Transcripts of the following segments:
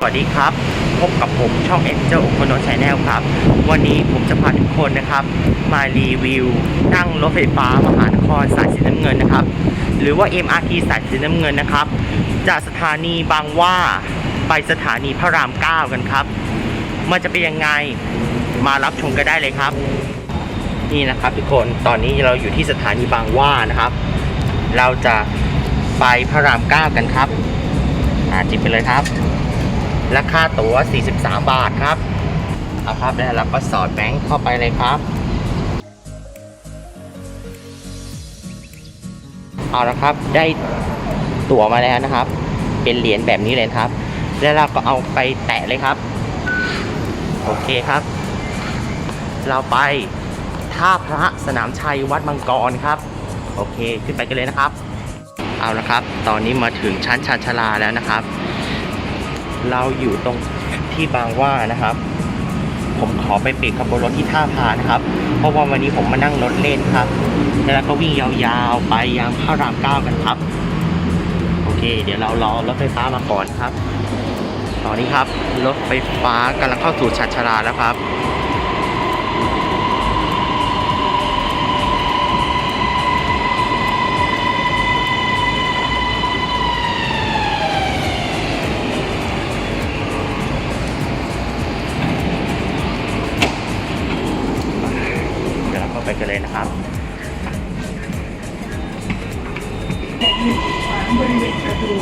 สวัสดีครับ พบกับผมช่อง Angel o k o n o Channel ครับ วันนี้ผมจะพาทุกคนนะครับ มารีวิว นั่งรถไฟฟ้ามหานครสายสีน้ำเงินนะครับ หรือว่า MRT สายสีน้ำเงินนะครับ จากสถานีบางว่าไปสถานีพระราม 9 กันครับ มันจะเป็นยังไงมารับชมกันได้เลยครับ นี่นะครับทุกคนตอนนี้เราอยู่ที่สถานีบางว่านะครับ เราจะไปพระราม 9 กันครับอาจิบไปเลยครับ ราคาตั๋ว 43 บาทครับเอาครับแล้วเราก็สอดแบงค์เข้าไปเลยครับเอาละครับได้ตั๋วมาแล้วนะครับ เป็นเหรียญแบบนี้เลยครับ แล้วเราก็เอาไปแตะเลยครับ โอเคครับ เราไปท่าพระสนามชัยวัดมังกรครับ โอเคขึ้นไปกันเลยนะครับ เอาละครับ ตอนนี้มาถึงชั้นชานชาลาแล้วนะครับ เราอยู่ตรงที่บางว่านะครับ ผมขอไปเปลี่ยนขบรถที่ท่าพานะครับ เพราะว่าวันนี้ผมมานั่งรถเล่นครับ แล้วก็วิ่งยาวๆไปยังพระรามเก้ากันครับ โอเค เดี๋ยวเรารอรถไฟฟ้ามาก่อนครับ ตอนนี้ครับรถไฟฟ้ากำลังเข้าสู่ชัดชาลาแล้วครับ กันเลยนะครับ และหนึ่งครั้งบริเวณประตู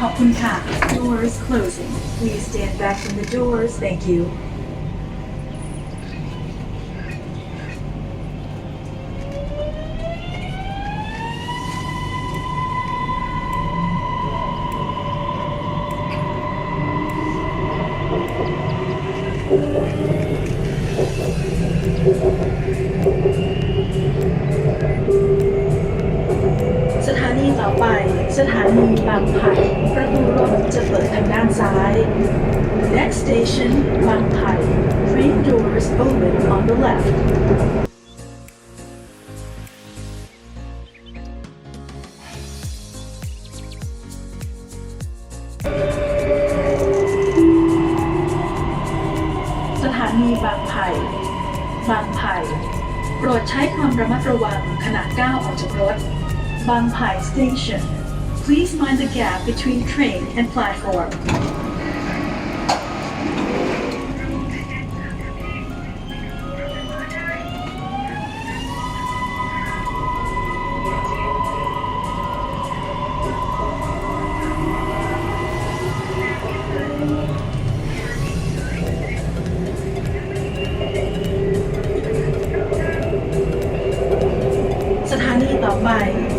ขอบคุณค่ะ Doors closing Please stand back from the doors Thank you ส มระมัดระวังขณะก้าวออกจากรถ บางไผ่ Station Please mind the gap between train and platform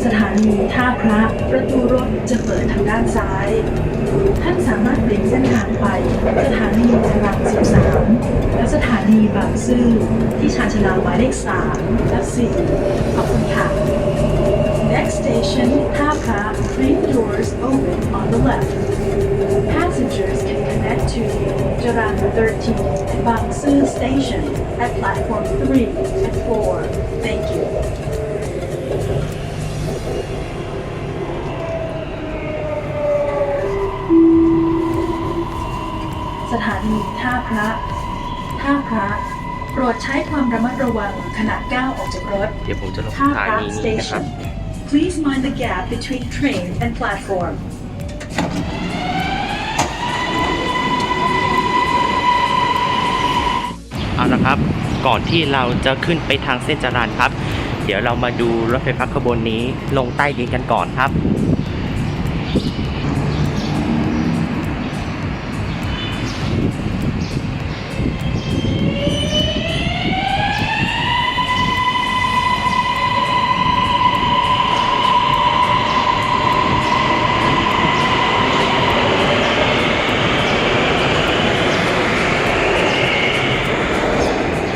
สถานีท่าพระ ประตูรถจะเปิดทางด้านซ้าย ท่านสามารถเปลี่ยนเส้นทางไป สถานีจรัญ13 และสถานีบางซื่อที่ชานชาลาหมายเลข 3 และ 4 ขอบคุณค่ะ Next station ท่าพระ Train doors open on the left Passengers can connect to Jaran 13 Bang Su Station at platform 3 and 4. Thank you. ถานีท่าพระ ท่าพระ โปรดใช้ความระมัดระวังขณะก้าวออกจากรถ เดี๋ยวผมจะลงสท่าถาพระ นีนี้นะครับ Station Please mind the gap between train and platform เอาละครับ ก่อนที่เราจะขึ้นไปทางเส้นจรัญครับ เดี๋ยวเรามาดูรถไฟฟ้าขบวนนี้ลงใต้ดินกันก่อนครับ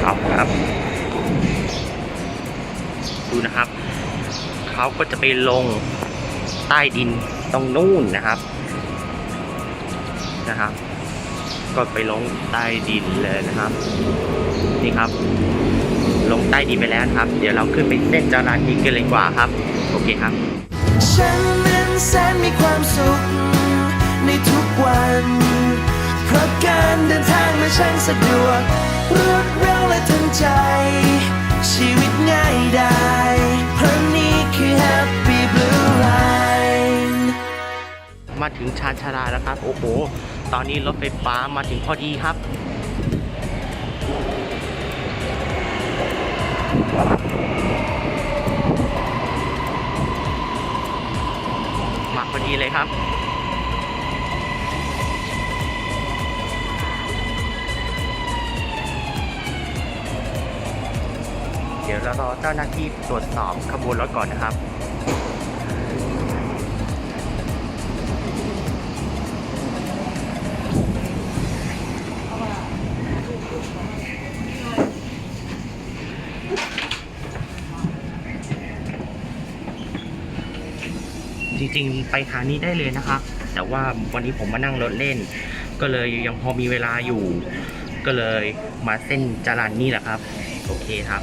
เอาครับ ดูนะครับ เขาก็จะไป ลงใต้ดินตรงนู่นนะครับนะครับ ก็ไปลงใต้ดินเลยนะครับ นี่ครับ ลงใต้ดินไปแล้วครับ เดี๋ยวเราขึ้นไปเส้นจราจรกันเลยกว่าครับ โอเคครับฉันนั้นแสนมีความสุขในทุกวัน เพราะการเดินทางมันช่างสะดวกรวดเร็วและทันใจ ชีวิตง่ายได้ Happy Blue Line มาถึงชานชาลาแล้วครับ โอ้โห ตอนนี้รถไฟฟ้ามาถึงพอดีครับ มาพอดีเลยครับเดี๋ยวเรารอเจ้าหน้าที่ตรวจสอบขบวนรถก่อนนะครับ จริงๆ ไปทางนี้ได้เลยนะคะ แต่ว่าวันนี้ผมมานั่งรถเล่น ก็เลยยังพอมีเวลาอยู่ ก็เลยมาเส้นจรันนี่แหละครับ โอเคครับ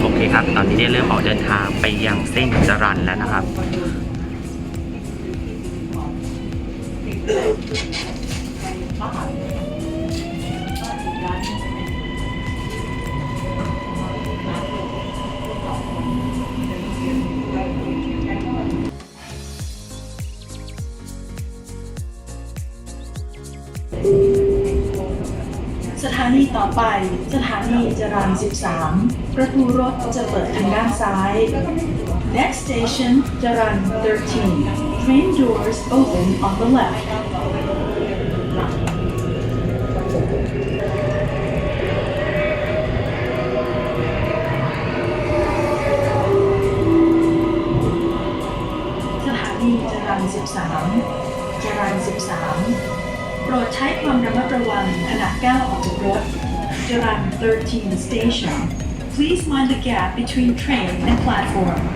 โอเคครับ ตอนนี้ได้เริ่มออกเดินทางไปยังเส้นจรันแล้วนะครับ ต่อไปสถานีจรัญ13 ประตูรถจะเปิดทางด้านซ้าย Next station จรัญ13 Train doors open on the left สถานีจรัญ13จรัญ13 โปรดใช้ความระมัดระวังขณะก้าวออกจากรถ Jalan 13 station. Please mind the gap between train and platform.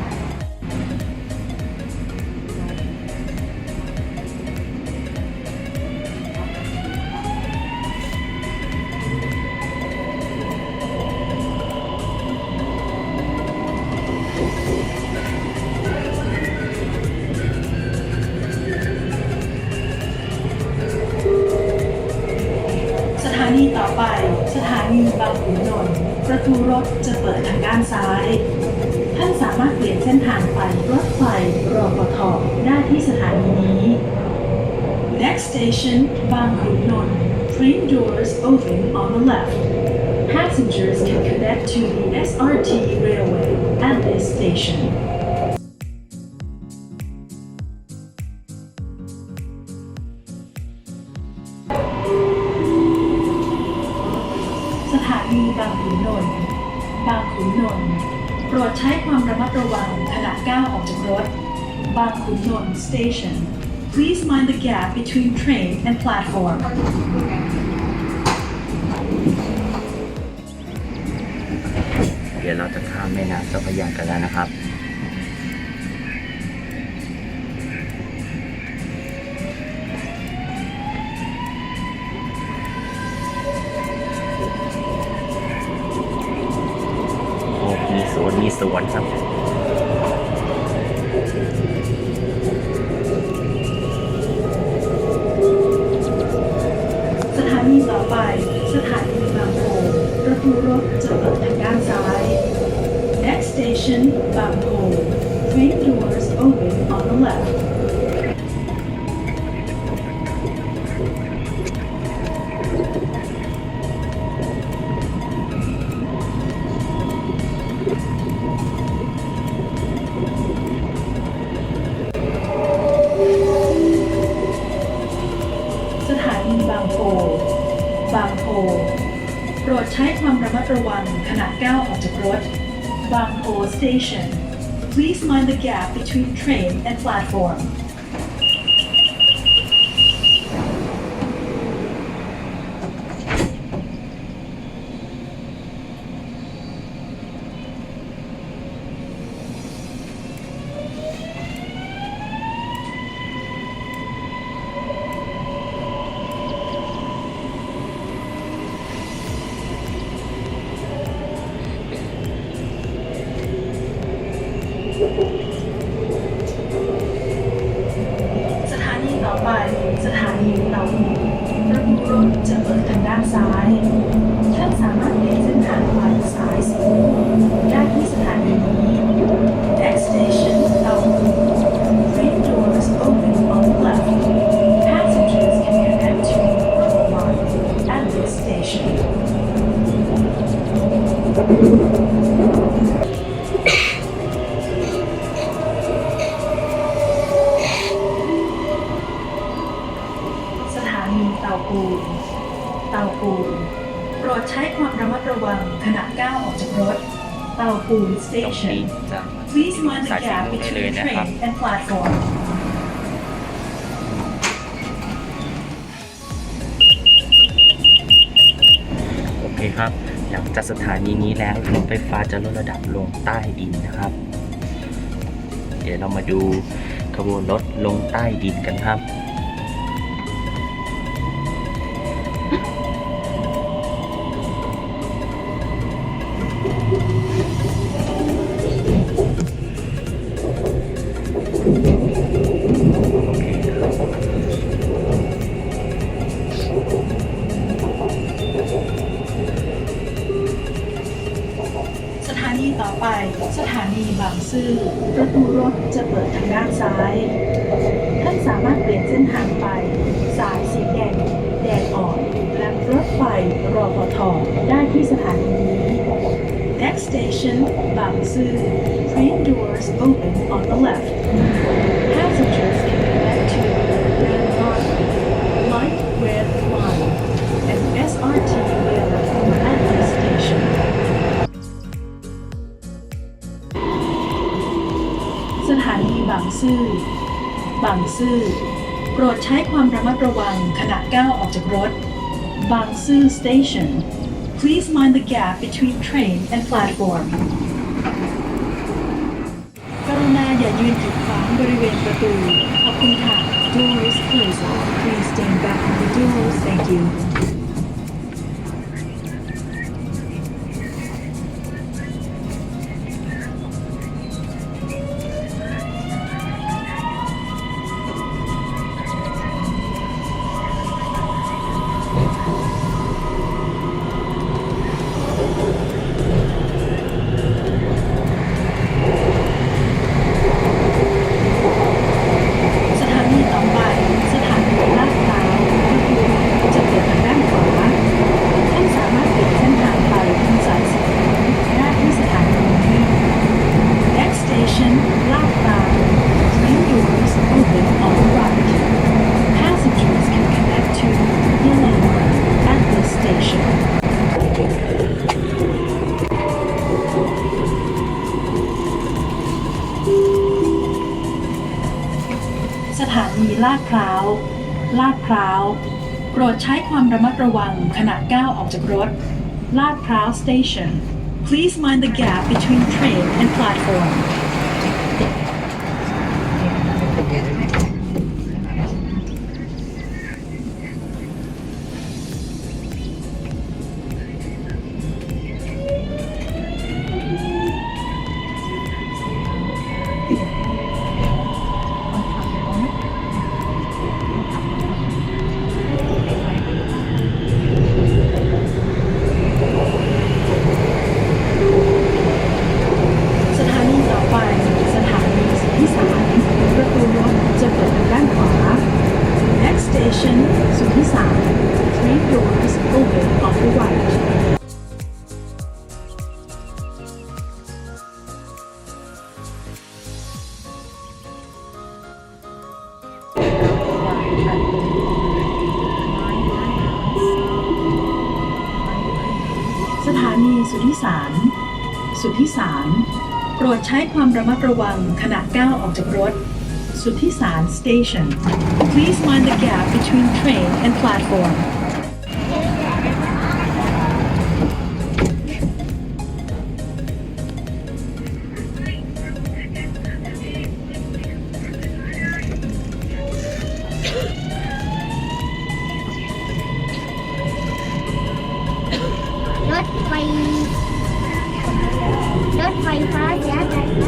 จะเปิดทางด้านซ้าย ท่านสามารถเปลี่ยนเส้นทางไปรถไฟรอปทได้ที่สถานีนี้ Next station บางขุนนนท์ Train doors open on the left. Passengers can connect to the SRT railway at this station. สถานีบางขุนนนท์ บางขุนนนท์โปรดใช้ความระมัดระวังขณะก้าวออกจากรถ บางขุนนนท์ station Please mind the gap between train and platform เดี๋ยวเราจะข้ามแม่น้ำเจ้าพระยากันแล้วนะครับ สว station. Please mind the gap between train and platform เตาปูนตรงนี้ station จะ Please mind สา the ยสี gap ม่วงได้เลย between นะครับ train and platform. โอเคครับ หลังจากสถานีนี้แล้วรถไฟฟ้าจะลดระดับลงใต้ดินนะครับ เดี๋ยวเรามาดูขบวนรถลงใต้ดินกันครับ บางซื่อ Train doors open on the left. Passengers can connect to Landmark, Light Red Line, and SRT rail at this station. สถานีบางซื่อ บางซื่อ โปรดใช้ความระมัดระวังขณะก้าวออกจากรถ บางซื่อ station Please mind the gap between train and platform ย่ายืนกีดขวางบริเวณประตู ขอบคุณค่ะ Doors closed Please stand back from the doors Thank you ดใช้ความระมัดระวังขณะก้าวออกจากรถ ลาดพร้าว station Please mind the gap between train and platform นีสุทธิสาร สุทธิสาร โปรดใช้ความระมัดระวังขณะก้าวออกจากรถ สุทธิสาร station Please mind the gap between train and platform ไฟฟ้าเสียใจน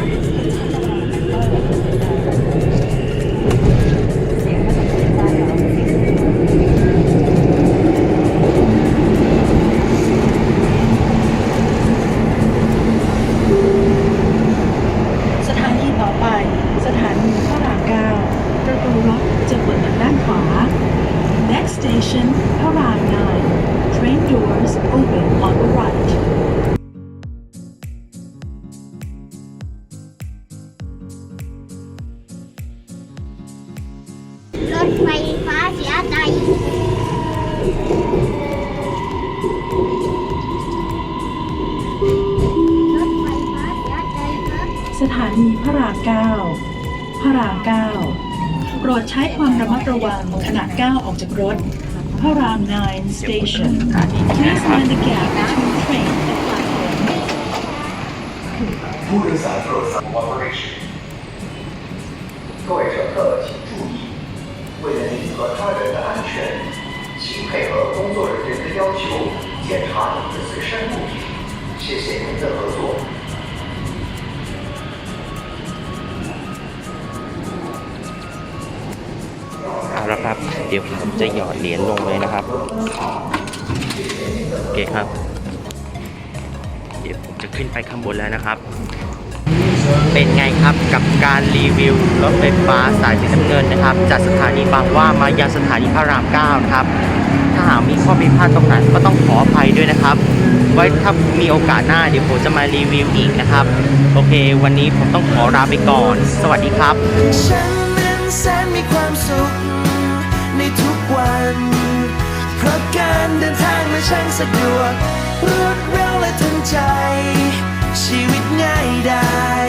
รถไฟฟ้าเสียใจถาสถานีพระรามเก้าพระรามเก้าโปรดใช้ความระมัดระวังขณะก้าวออกจากรถ พระราม 9 station Please mind the gap between train and platform ผู้โดยสารโปรดสัง operation 各位乘客请和他人的安全，请配合工作人员的要求检查您的随身物品。谢谢您的合作。 เอาละครับ เดี๋ยวผมจะหยอดเหรียญลงเลยนะครับ โอเคครับ เดี๋ยวผมจะขึ้นไปข้างบนแล้วนะครับ เป็นไงครับกับการรีวิวรถไฟฟ้าสายสีน้ำเงินนะครับ จากสถานีบางว่ามายังสถานีพระราม9ครับ ถ้าหากมีข้อผิดพลาดตรงไหนก็ต้องขออภัยด้วยนะครับ ไว้ถ้ามีโอกาสหน้าเดี๋ยวผมจะมารีวิวอีกนะครับ โอเค วันนี้ผมต้องขอลาไปก่อน สวัสดีครับฉันนั้นแสนมีความสุขในทุกวันเพราะการเดินทางมันช่างสะดวกรวดเร็วและทันใจ ชีวิตง่ายได้